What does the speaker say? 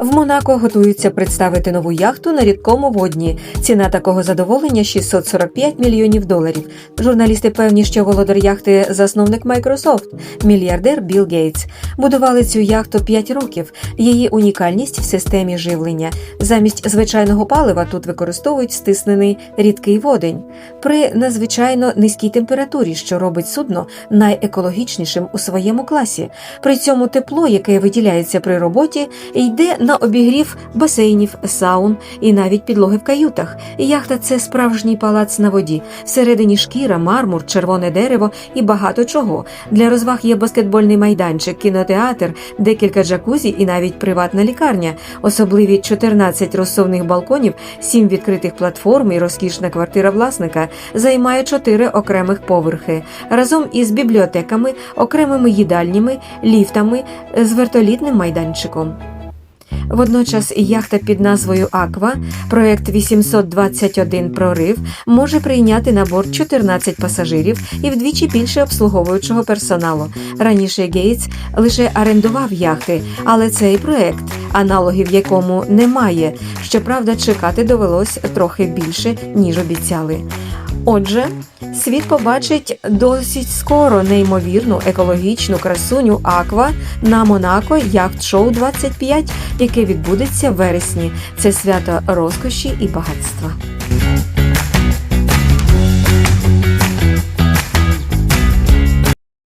В Монако готуються представити нову яхту на рідкому водні. Ціна такого задоволення 645 мільйонів доларів. Журналісти певні, що володар яхти засновник Microsoft, мільярдер Білл Гейтс. Будували цю яхту 5 років. Її унікальність в системі живлення. Замість звичайного палива тут використовують стиснений рідкий водень при надзвичайно низькій температурі, що робить судно найекологічнішим у своєму класі. При цьому тепло, яке виділяється при роботі, йде на обігрів басейнів, саун і навіть підлоги в каютах. Яхта це справжній палац на воді. Всередині шкіра, мармур, червоне дерево і багато чого. Для розваг є баскетбольний майданчик, кінотеатр, декілька джакузі і навіть приватна лікарня. Особливі 14 розсувних балконів, 7 відкритих платформ і розкішна квартира власника займає 4 окремих поверхи разом із бібліотеками, окремими їдальнями, ліфтами з вертолітним майданчиком. Водночас яхта під назвою Аква, проект 821 прорив, може прийняти на борт 14 пасажирів і вдвічі більше обслуговуючого персоналу. Раніше Гейтс лише орендував яхти, але цей проект, аналогів якому немає. Щоправда, чекати довелось трохи більше, ніж обіцяли. Отже, світ побачить досить скоро неймовірну екологічну красуню Аква на Монако Яхт Шоу 25, яке відбудеться в вересні. Це свято розкоші і багатства.